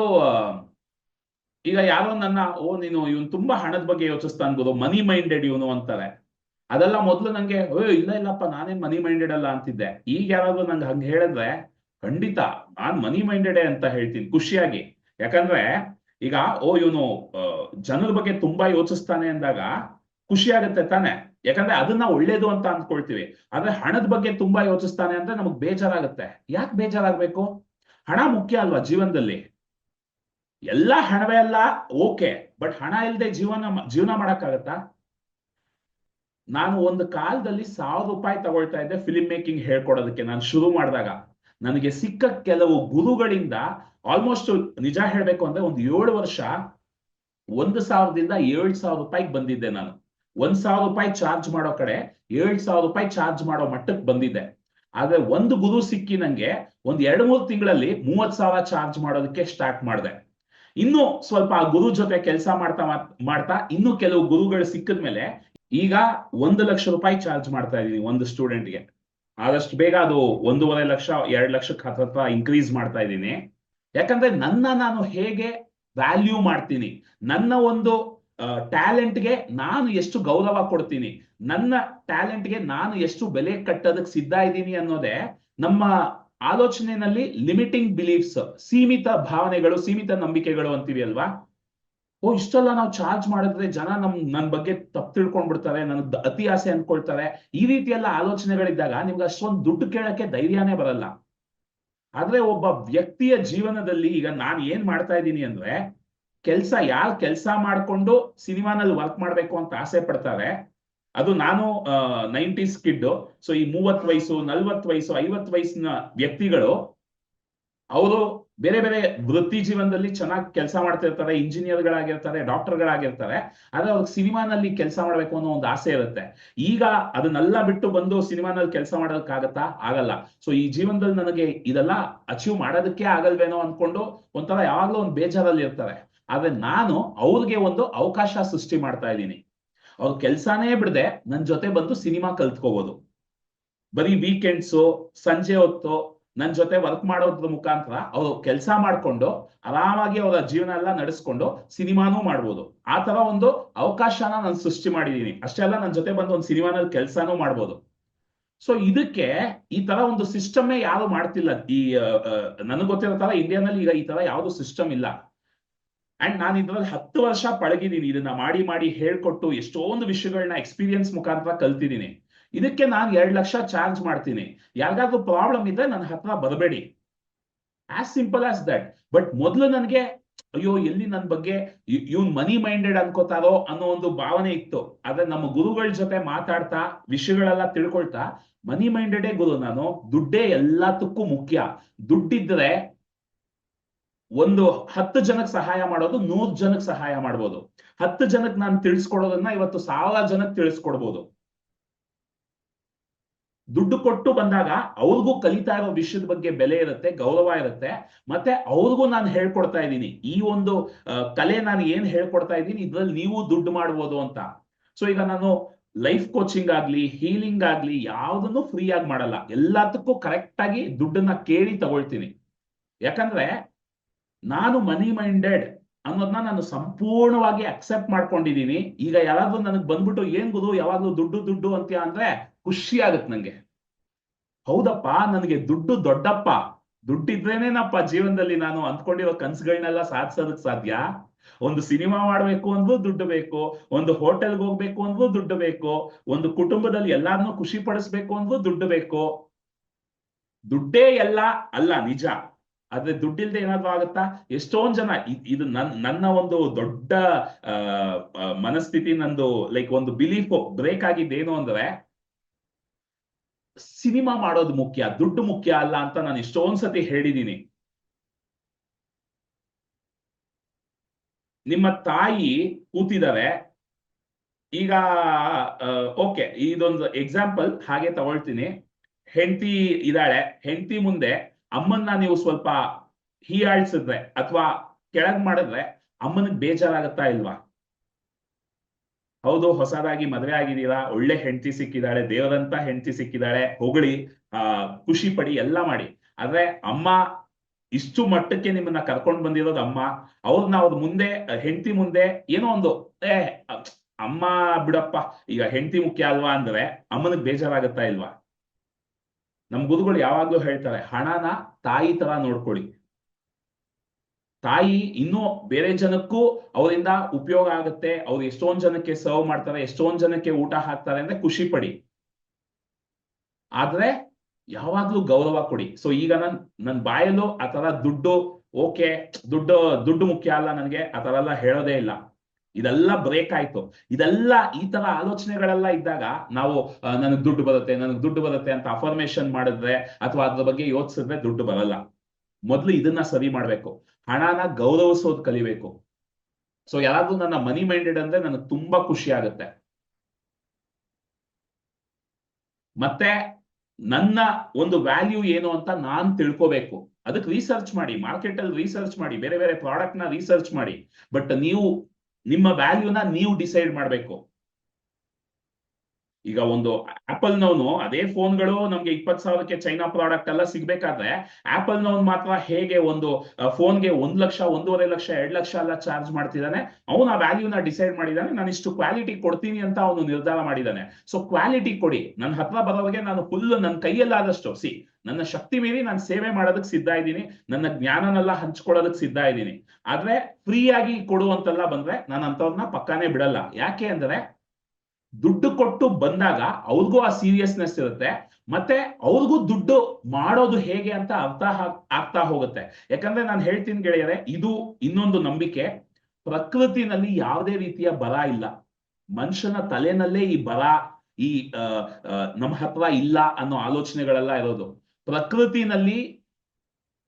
ಈಗ ಯಾರೋ ನನ್ನ, ಓ, ನೀನು ಇವನ್ ತುಂಬಾ ಹಣದ ಬಗ್ಗೆ ಯೋಚಿಸ್ತಾ ಅನ್ಬೋದು ಮನಿ ಮೈಂಡೆಡ್ ಇವನು ಅಂತಾರೆ. ಅದೆಲ್ಲ ಮೊದ್ಲು ನಂಗೆ, ಓ, ಇಲ್ಲ, ಇಲ್ಲಪ್ಪ, ನಾನೇನ್ ಮನಿ ಮೈಂಡೆಡ್ ಅಲ್ಲ ಅಂತಿದ್ದೆ. ಈಗ ಯಾರಾದ್ರೂ ನಂಗೆ ಹಂಗೆ ಹೇಳಿದ್ರೆ, ಖಂಡಿತ ನಾನ್ ಮನಿ ಮೈಂಡೆಡೆ ಅಂತ ಹೇಳ್ತೀನಿ, ಖುಷಿಯಾಗಿ. ಯಾಕಂದ್ರೆ, ಈಗ, ಓ, ಇವನು ಜನರ ಬಗ್ಗೆ ತುಂಬಾ ಯೋಚಿಸ್ತಾನೆ ಅಂದಾಗ ಖುಷಿ ಆಗತ್ತೆ ತಾನೆ. ಯಾಕಂದ್ರೆ ಅದನ್ನ ಒಳ್ಳೇದು ಅಂತ ಅಂದ್ಕೊಳ್ತೀವಿ. ಆದ್ರೆ ಹಣದ ಬಗ್ಗೆ ತುಂಬಾ ಯೋಚಿಸ್ತಾನೆ ಅಂದ್ರೆ ನಮಗ್ ಬೇಜಾರಾಗುತ್ತೆ. ಯಾಕೆ ಬೇಜಾರಾಗ್ಬೇಕು? ಹಣ ಮುಖ್ಯ ಅಲ್ವಾ ಜೀವನದಲ್ಲಿ? ಎಲ್ಲ ಹಣವೇ ಅಲ್ಲ, ಓಕೆ. ಬಟ್ ಹಣ ಇಲ್ಲದೆ ಜೀವನ ಜೀವನ ಮಾಡಕ್ಕಾಗತ್ತಾ? ನಾನು ಒಂದು ಕಾಲದಲ್ಲಿ ಸಾವಿರ ರೂಪಾಯಿ ತಗೊಳ್ತಾ ಇದ್ದೆ ಫಿಲ್ಮ್ ಮೇಕಿಂಗ್ ಹೇಳ್ಕೊಡೋದಕ್ಕೆ. ನಾನು ಶುರು ಮಾಡಿದಾಗ. ನನಗೆ ಸಿಕ್ಕ ಕೆಲವು ಗುರುಗಳಿಂದ ಆಲ್ಮೋಸ್ಟ್ ನಿಜ ಹೇಳ್ಬೇಕು ಅಂದ್ರೆ ಒಂದು ಏಳು ವರ್ಷ, ಒಂದು ಸಾವಿರದಿಂದ ಏಳು ಸಾವಿರ ರೂಪಾಯಿಗೆ ಬಂದಿದ್ದೆ ನಾನು. ಒಂದ್ ಸಾವಿರ ರೂಪಾಯಿ ಚಾರ್ಜ್ ಮಾಡೋ ಕಡೆ ಏಳು ಸಾವಿರ ರೂಪಾಯಿ ಚಾರ್ಜ್ ಮಾಡೋ ಮಟ್ಟಕ್ಕೆ ಬಂದಿದ್ದೆ. ಆದ್ರೆ ಒಂದು ಗುರು ಸಿಕ್ಕಿ ನಂಗೆ ಒಂದ್ ಎರಡು ಮೂರು ತಿಂಗಳಲ್ಲಿ ಮೂವತ್ ಸಾವಿರ ಚಾರ್ಜ್ ಮಾಡೋದಕ್ಕೆ ಸ್ಟಾರ್ಟ್ ಮಾಡಿದೆ. ಇನ್ನು ಸ್ವಲ್ಪ ಆ ಗುರು ಜೊತೆ ಕೆಲಸ ಮಾಡ್ತಾ ಮಾಡ್ತಾ ಇನ್ನು ಕೆಲವು ಗುರುಗಳು ಸಿಕ್ಕಿದ್ಮೇಲೆ ಈಗ ಒಂದು ಲಕ್ಷ ರೂಪಾಯಿ ಚಾರ್ಜ್ ಮಾಡ್ತಾ ಇದೀನಿ ಒಂದು ಸ್ಟೂಡೆಂಟ್ಗೆ ಆದಷ್ಟು ಬೇಗ ಅದು ಒಂದೂವರೆ ಲಕ್ಷ, ಎರಡು ಲಕ್ಷಕ್ಕೆ ಹತ್ರ ಇನ್ಕ್ರೀಸ್ ಮಾಡ್ತಾ ಇದ್ದೀನಿ ಯಾಕಂದ್ರೆ ನನ್ನ ನಾನು ಹೇಗೆ ವ್ಯಾಲ್ಯೂ ಮಾಡ್ತೀನಿ? ನನ್ನ ಒಂದು ಟ್ಯಾಲೆಂಟ್ಗೆ ನಾನು ಎಷ್ಟು ಗೌರವ ಕೊಡ್ತೀನಿ? ನನ್ನ ಟ್ಯಾಲೆಂಟ್ಗೆ ನಾನು ಎಷ್ಟು ಬೆಲೆ ಕಟ್ಟೋದಕ್ಕೆ ಸಿದ್ಧ ಇದ್ದೀನಿ ಅನ್ನೋದೇ ನಮ್ಮ ಆಲೋಚನೆಯಲ್ಲಿ ಲಿಮಿಟಿಂಗ್ ಬಿಲೀಫ್ಸ್ ಸೀಮಿತ ಭಾವನೆಗಳು, ಸೀಮಿತ ನಂಬಿಕೆಗಳು ಅಂತೀವಿ ಅಲ್ವಾ? ಓ, ಇಷ್ಟೆಲ್ಲ ನಾವು ಚಾರ್ಜ್ ಮಾಡಿದ್ರೆ ಜನ ನಮ್, ನನ್ ಬಗ್ಗೆ ತಪ್ಪು ತಿಳ್ಕೊಂಡ್ಬಿಡ್ತಾರೆ ನನ್ನ ಅತಿ ಆಸೆ ಅನ್ಕೊಳ್ತಾರೆ. ಈ ರೀತಿ ಎಲ್ಲ ಆಲೋಚನೆಗಳಿದ್ದಾಗ ನಿಮ್ಗೆ ಅಷ್ಟೊಂದು ದುಡ್ಡು ಕೇಳಕ್ಕೆ ಧೈರ್ಯನೇ ಬರಲ್ಲ. ಆದ್ರೆ ಒಬ್ಬ ವ್ಯಕ್ತಿಯ ಜೀವನದಲ್ಲಿ ಈಗ ನಾನು ಏನ್ ಮಾಡ್ತಾ ಇದ್ದೀನಿ ಅಂದ್ರೆ ಕೆಲ್ಸ ಯಾರು ಕೆಲಸ ಮಾಡ್ಕೊಂಡು ಸಿನಿಮಾನಲ್ಲಿ ವರ್ಕ್ ಮಾಡ್ಬೇಕು ಅಂತ ಆಸೆ ಪಡ್ತಾರೆ, ಅದು ನಾನು ನೈಂಟೀಸ್ ಕಿಡ್ ಸೊ ಈ ಮೂವತ್ ವಯಸ್ಸು ನಲ್ವತ್ ವಯಸ್ಸು ಐವತ್ ವಯಸ್ಸಿನ ವ್ಯಕ್ತಿಗಳು, ಅವರು ಬೇರೆ ಬೇರೆ ವೃತ್ತಿ ಜೀವನದಲ್ಲಿ ಚೆನ್ನಾಗಿ ಕೆಲಸ ಮಾಡ್ತಿರ್ತಾರೆ ಡಾಕ್ಟರ್ ಗಳಾಗಿರ್ತಾರೆ. ಆದ್ರೆ ಅವ್ರಿಗೆ ಸಿನಿಮಾನಲ್ಲಿ ಕೆಲಸ ಮಾಡ್ಬೇಕು ಅನ್ನೋ ಒಂದು ಆಸೆ ಇರುತ್ತೆ. ಈಗ ಅದನ್ನೆಲ್ಲ ಬಿಟ್ಟು ಬಂದು ಸಿನಿಮಾನಲ್ಲಿ ಕೆಲಸ ಮಾಡೋದಕ್ಕಾಗತ್ತಾ ಆಗಲ್ಲ. ಸೊ ಈ ಜೀವನದಲ್ಲಿ ನನಗೆ ಇದೆಲ್ಲ ಅಚೀವ್ ಮಾಡೋದಕ್ಕೆ ಆಗಲ್ವೇನೋ ಅನ್ಕೊಂಡು ಒಂಥರ ಯಾವಾಗ್ಲೂ ಒಂದು ಬೇಜಾರಲ್ಲಿ ಇರ್ತಾರೆ ಆದ್ರೆ ನಾನು ಅವ್ರಿಗೆ ಒಂದು ಅವಕಾಶ ಸೃಷ್ಟಿ ಮಾಡ್ತಾ ಇದ್ದೀನಿ. ಅವ್ರ ಕೆಲ್ಸಾನೇ ಬಿಡದೆ, ನನ್ ಜೊತೆ ಬಂದು ಸಿನಿಮಾ ಕಲ್ತ್ಕೋಬಹುದು ಬರೀ ವೀಕೆಂಡ್ಸು ಸಂಜೆ ಹೊತ್ತು, ನನ್ ಜೊತೆ ವರ್ಕ್ ಮಾಡೋದ್ರ ಮುಖಾಂತರ ಅವರು ಕೆಲಸ ಮಾಡ್ಕೊಂಡು, ಆರಾಮಾಗಿ ಅವರ ಜೀವನ ಎಲ್ಲ ನಡೆಸ್ಕೊಂಡು ಸಿನಿಮಾನೂ ಮಾಡ್ಬೋದು. ಆ ತರ ಒಂದು ಅವಕಾಶನ ನಾನು ಸೃಷ್ಟಿ ಮಾಡಿದೀನಿ. ಅಷ್ಟೇ ಅಲ್ಲ ನನ್ನ ಜೊತೆ ಬಂದು ಒಂದು ಸಿನಿಮಾನಲ್ಲಿ ಕೆಲಸನೂ ಮಾಡ್ಬೋದು. ಸೊ ಇದಕ್ಕೆ ಈ ತರ ಒಂದು ಸಿಸ್ಟಮ್ ಯಾರು ಮಾಡ್ತಿಲ್ಲ. ಈ ನನಗೆ ಗೊತ್ತಿರೋ ತರ ಇಂಡಿಯಾನಲ್ಲಿ ಈಗ ಈ ತರ ಯಾವ್ದು ಸಿಸ್ಟಮ್ ಇಲ್ಲ. ಅಂಡ್ ನಾನು ಇದ್ರಲ್ಲಿ ಹತ್ತು ವರ್ಷ ಪಳಗಿದ್ದೀನಿ ಇದನ್ನ ಮಾಡಿ ಮಾಡಿ ಹೇಳ್ಕೊಟ್ಟು ಎಷ್ಟೊಂದು ವಿಷಯಗಳನ್ನ ಎಕ್ಸ್ಪೀರಿಯನ್ಸ್ ಮುಖಾಂತರ ಕಲ್ತಿದ್ದೀನಿ ಇದಕ್ಕೆ ನಾನು ಎರಡ್ ಲಕ್ಷ ಚಾರ್ಜ್ ಮಾಡ್ತೀನಿ. ಯಾರಿಗಾದ್ರೂ ಪ್ರಾಬ್ಲಮ್ ಇದ್ರೆ ನನ್ನ ಹತ್ರ ಬರಬೇಡಿ. As simple as that but ಮೊದಲು ನನಗೆ, ಅಯ್ಯೋ, ಎಲ್ಲಿ ನನ್ನ ಬಗ್ಗೆ ಇವ್ನ್ ಮನಿ ಮೈಂಡೆಡ್ ಅನ್ಕೋತಾರೋ ಅನ್ನೋ ಒಂದು ಭಾವನೆ ಇತ್ತು. ಆದ್ರೆ ನಮ್ಮ ಗುರುಗಳ ಜೊತೆ ಮಾತಾಡ್ತಾ, ವಿಷಯಗಳೆಲ್ಲ ತಿಳ್ಕೊಳ್ತಾ ಮನಿ ಮೈಂಡೆಡೇ ಗುರು ನಾನು. ದುಡ್ಡೇ ಎಲ್ಲದಕ್ಕೂ ಮುಖ್ಯ. ದುಡ್ಡಿದ್ರೆ ಒಂದು ಹತ್ತು ಜನಕ್ಕೆ ಸಹಾಯ ಮಾಡೋದು, ನೂರ್ ಜನಕ್ಕೆ ಸಹಾಯ ಮಾಡ್ಬೋದು. ಹತ್ತು ಜನಕ್ಕೆ ನಾನು ತಿಳಿಸ್ಕೊಡೋದನ್ನ ಇವತ್ತು ಸಾವಿರ ಜನಕ್ಕೆ ತಿಳಿಸ್ಕೊಡ್ಬೋದು. ದುಡ್ಡು ಕೊಟ್ಟು ಬಂದಾಗ ಅವ್ರಿಗೂ ಕಲಿತಾ ಇರೋ ವಿಷಯದ ಬಗ್ಗೆ ಬೆಲೆ ಇರುತ್ತೆ, ಗೌರವ ಇರುತ್ತೆ, ಮತ್ತೆ ಅವ್ರಿಗೂ ನಾನು ಹೇಳ್ಕೊಡ್ತಾ ಇದ್ದೀನಿ. ಈ ಒಂದು ಕಲೆ ನಾನು ಏನ್ ಹೇಳ್ಕೊಡ್ತಾ ಇದ್ದೀನಿ, ಇದ್ರಲ್ಲಿ ನೀವು ದುಡ್ಡು ಮಾಡ್ಬೋದು ಅಂತ. ಸೊ ಈಗ ನಾನು ಲೈಫ್ ಕೋಚಿಂಗ್ ಆಗ್ಲಿ ಹೀಲಿಂಗ್ ಆಗ್ಲಿ ಯಾವ್ದನ್ನು ಫ್ರೀ ಆಗಿ ಮಾಡಲ್ಲ. ಎಲ್ಲದಕ್ಕೂ ಕರೆಕ್ಟ್ ಆಗಿ ದುಡ್ಡನ್ನ ಕೇಳಿ ತಗೊಳ್ತೀನಿ. ಯಾಕಂದ್ರೆ ನಾನು ಮನಿ ಮೈಂಡೆಡ್ ಅನ್ನೋದನ್ನ ನಾನು ಸಂಪೂರ್ಣವಾಗಿ ಅಕ್ಸೆಪ್ಟ್ ಮಾಡ್ಕೊಂಡಿದೀನಿ. ಈಗ ಯಾರಾದ್ರೂ ನನಗೆ ಬಂದ್ಬಿಟ್ಟು, ಏನ್ ಗುರು, ಯಾವಾಗ್ಲೂ ದುಡ್ಡು ದುಡ್ಡು ಅಂತ ಅಂದ್ರೆ ಖುಷಿ ಆಗತ್ ನಂಗೆ. ಹೌದಪ್ಪ, ನನಗೆ ದುಡ್ಡು ದೊಡ್ಡಪ್ಪ. ದುಡ್ಡಿದ್ರೇನೇನಪ್ಪ ಜೀವನದಲ್ಲಿ ನಾನು ಅಂದ್ಕೊಂಡಿರೋ ಕನ್ಸುಗಳನ್ನೆಲ್ಲ ಸಾಧಿಸೋದಕ್ ಸಾಧ್ಯ? ಒಂದು ಸಿನಿಮಾ ಮಾಡ್ಬೇಕು ಅಂದ್ರೂ ದುಡ್ಡು ಬೇಕು, ಒಂದು ಹೋಟೆಲ್ಗೆ ಹೋಗ್ಬೇಕು ಅಂದ್ರೂ ದುಡ್ಡು ಬೇಕು, ಒಂದು ಕುಟುಂಬದಲ್ಲಿ ಎಲ್ಲಾರನ್ನೂ ಖುಷಿ ಪಡಿಸ್ಬೇಕು ಅಂದ್ರೂ ದುಡ್ಡು ಬೇಕು. ದುಡ್ಡೇ ಎಲ್ಲ ಅಲ್ಲ, ನಿಜ. ಆದ್ರೆ ದುಡ್ಡಿಲ್ದೆ ಏನಾದ್ರು ಆಗುತ್ತಾ? ಎಷ್ಟೊಂದ್ ಜನ ಇದು ನನ್, ನನ್ನ ಒಂದು ದೊಡ್ಡ ಮನಸ್ಥಿತಿ, ನಂದು ಲೈಕ್ ಒಂದು ಬಿಲೀಫ್ ಬ್ರೇಕ್ ಆಗಿದ್ದೇನು ಅಂದ್ರೆ, ಸಿನಿಮಾ ಮಾಡೋದು ಮುಖ್ಯ, ದುಡ್ಡು ಮುಖ್ಯ ಅಲ್ಲ ಅಂತ ನಾನು ಎಷ್ಟೊಂದ್ ಸತಿ ಹೇಳಿದೀನಿ. ನಿಮ್ಮ ತಾಯಿ ಕೂತಿದ್ದಾರೆ ಈಗ ಓಕೆ ಇದೊಂದು ಎಕ್ಸಾಂಪಲ್ ಹಾಗೆ ತಗೊಳ್ತೀನಿ. ಹೆಂಡತಿ ಇದ್ದಾಳೆ ಹೆಂಡತಿ ಮುಂದೆ ಅಮ್ಮನ್ನ ನೀವು ಸ್ವಲ್ಪ ಹೀಯಾಳ್ಸಿದ್ರೆ ಅಥವಾ ಕೆಳಗ್ ಮಾಡಿದ್ರೆ ಅಮ್ಮನಿಗೆ ಬೇಜಾರಾಗತ್ತಾ ಇಲ್ವಾ? ಹೌದು, ಹೊಸದಾಗಿ ಮದುವೆ ಆಗಿದ್ದೀರಾ? ಒಳ್ಳೆ ಹೆಂಡತಿ ಸಿಕ್ಕಿದಾಳೆ, ದೇವರಂತ ಹೆಂಡತಿ ಸಿಕ್ಕಿದಾಳೆ, ಹೊಗಳಿ, ಆ, ಖುಷಿ ಪಡಿ ಎಲ್ಲ ಮಾಡಿ. ಆದ್ರೆ ಅಮ್ಮ ಇಷ್ಟು ಮಟ್ಟಕ್ಕೆ ನಿಮ್ಮನ್ನ ಕರ್ಕೊಂಡ್ ಬಂದಿರೋದು ಅಮ್ಮ. ಅವ್ರನ್ನ ಅವ್ರ ಮುಂದೆ, ಹೆಂಡತಿ ಮುಂದೆ ಏನೋ ಒಂದು, ಏ ಅಮ್ಮ ಬಿಡಪ್ಪ, ಈಗ ಹೆಂಡತಿ ಮುಖ್ಯ ಅಲ್ವಾ ಅಂದ್ರೆ ಅಮ್ಮನಿಗೆ ಬೇಜಾರಾಗತ್ತಾ ಇಲ್ವಾ? ನಮ್ ಗುರುಗಳು ಯಾವಾಗ್ಲೂ ಹೇಳ್ತಾರೆ, ಹಣನ ತಾಯಿ ತರ ನೋಡ್ಕೊಳ್ಳಿ. ತಾಯಿ ಇನ್ನೂ ಬೇರೆ ಜನಕ್ಕೂ ಅವರಿಂದ ಉಪಯೋಗ ಆಗುತ್ತೆ, ಅವ್ರು ಎಷ್ಟೊಂದ್ ಜನಕ್ಕೆ ಸರ್ವ್ ಮಾಡ್ತಾರೆ, ಎಷ್ಟೊಂದ್ ಜನಕ್ಕೆ ಊಟ ಹಾಕ್ತಾರೆ ಅಂದ್ರೆ ಖುಷಿ ಪಡಿ. ಆದ್ರೆ ಯಾವಾಗ್ಲೂ ಗೌರವ ಕೊಡಿ. ಸೊ ಈಗ ನನ್ ನನ್ ಬಾಯಲ್ಲೂ ಆ ದುಡ್ಡು, ಓಕೆ, ದುಡ್ಡು ದುಡ್ಡು ಮುಖ್ಯ ಅಲ್ಲ ನನ್ಗೆ, ಆ ಎಲ್ಲ ಹೇಳೋದೇ ಇಲ್ಲ. ಇದೆಲ್ಲ ಬ್ರೇಕ್ ಆಯ್ತು. ಇದೆಲ್ಲ ಈ ತರ ಆಲೋಚನೆಗಳೆಲ್ಲ ಇದ್ದಾಗ ನಾವು ನನಗೆ ದುಡ್ಡು ಬರುತ್ತೆ, ನನಗೆ ದುಡ್ಡು ಬರುತ್ತೆ ಅಂತ ಅಫರ್ಮೇಶನ್ ಮಾಡಿದ್ರೆ ಅಥವಾ ಅದ್ರ ಬಗ್ಗೆ ಯೋಚಿಸಿದ್ರೆ ದುಡ್ಡು ಬರಲ್ಲ. ಮೊದ್ಲು ಇದನ್ನ ಸರಿ ಮಾಡ್ಬೇಕು. ಹಣನ ಗೌರವಿಸೋದು ಕಲಿಬೇಕು. ಸೊ ಯಾರಾದ್ರೂ ನನ್ನ ಮನಿ ಮೈಂಡೆಡ್ ಅಂದ್ರೆ ನನಗೆ ತುಂಬಾ ಖುಷಿ ಆಗುತ್ತೆ. ಮತ್ತೆ ನನ್ನ ಒಂದು ವ್ಯಾಲ್ಯೂ ಏನು ಅಂತ ನಾನ್ ತಿಳ್ಕೋಬೇಕು. ಅದಕ್ಕೆ ರಿಸರ್ಚ್ ಮಾಡಿ ಮಾರ್ಕೆಟ್ ಅಲ್ಲಿ ರಿಸರ್ಚ್ ಮಾಡಿ, ಬೇರೆ ಬೇರೆ ಪ್ರಾಡಕ್ಟ್ನ ರಿಸರ್ಚ್ ಮಾಡಿ. ಬಟ್ ನೀವು ನಿಮ್ಮ ವ್ಯಾಲ್ಯೂನ ನೀವು ಡಿಸೈಡ್ ಮಾಡಬೇಕು. ಈಗ ಒಂದು ಆಪಲ್ ನವನು ಅದೇ ಫೋನ್ಗಳು ನಮ್ಗೆ ಇಪ್ಪತ್ ಸಾವಿರಕ್ಕೆ ಚೈನಾ ಪ್ರಾಡಕ್ಟ್ ಎಲ್ಲ ಸಿಗ್ಬೇಕಾದ್ರೆ ಆಪಲ್ ನವನ್ ಮಾತ್ರ ಹೇಗೆ ಒಂದು ಫೋನ್ಗೆ ಒಂದ್ ಲಕ್ಷ, ಒಂದೂವರೆ ಲಕ್ಷ, ಎರಡ್ ಲಕ್ಷ ಎಲ್ಲ ಚಾರ್ಜ್ ಮಾಡ್ತಿದ್ದಾನೆ. ಅವನು ಆ ವ್ಯಾಲ್ಯೂನ ಡಿಸೈಡ್ ಮಾಡಿದಾನೆ ನಾನು ಇಷ್ಟು ಕ್ವಾಲಿಟಿ ಕೊಡ್ತೀನಿ ಅಂತ ಅವನು ನಿರ್ಧಾರ ಮಾಡಿದಾನೆ ಸೊ ಕ್ವಾಲಿಟಿ ಕೊಡಿ. ನನ್ನ ಹತ್ರ ಬರೋರಿಗೆ ನಾನು ಫುಲ್ ನನ್ನ ಕೈಯಲ್ಲಾದಷ್ಟು. ಸಿ ನನ್ನ ಶಕ್ತಿ ಮೀರಿ ನಾನು ಸೇವೆ ಮಾಡೋದಕ್ಕೆ ಸಿದ್ಧ ಇದ್ದೀನಿ. ನನ್ನ ಜ್ಞಾನನೆಲ್ಲ ಹಂಚ್ಕೊಳ್ಳೋದಕ್ಕೆ ಸಿದ್ಧ ಇದ್ದೀನಿ. ಆದ್ರೆ ಫ್ರೀ ಆಗಿ ಕೊಡುವಂತೆಲ್ಲ ಬಂದ್ರೆ ನಾನು ಅಂತವ್ರನ್ನ ಪಕ್ಕಾನೇ ಬಿಡಲ್ಲ. ಯಾಕೆ ಅಂದ್ರೆ ದುಡ್ಡು ಕೊಟ್ಟು ಬಂದಾಗ ಅವ್ರಿಗೂ ಆ ಸೀರಿಯಸ್ನೆಸ್ ಇರುತ್ತೆ. ಮತ್ತೆ ಅವ್ರಿಗೂ ದುಡ್ಡು ಮಾಡೋದು ಹೇಗೆ ಅಂತ ಅರ್ಥ ಆಗ್ತಾ ಹೋಗುತ್ತೆ. ಯಾಕಂದ್ರೆ ನಾನು ಹೇಳ್ತೀನಿ ಗೆಳೆಯರೆ, ಇದು ಇನ್ನೊಂದು ನಂಬಿಕೆ. ಪ್ರಕೃತಿನಲ್ಲಿ ಯಾವುದೇ ರೀತಿಯ ಬರ ಇಲ್ಲ. ಮನುಷ್ಯನ ತಲೆನಲ್ಲೇ ಈ ಬರ, ಈ ನಮ್ಮ ಹತ್ರ ಇಲ್ಲ ಅನ್ನೋ ಆಲೋಚನೆಗಳೆಲ್ಲ ಇರೋದು. ಪ್ರಕೃತಿನಲ್ಲಿ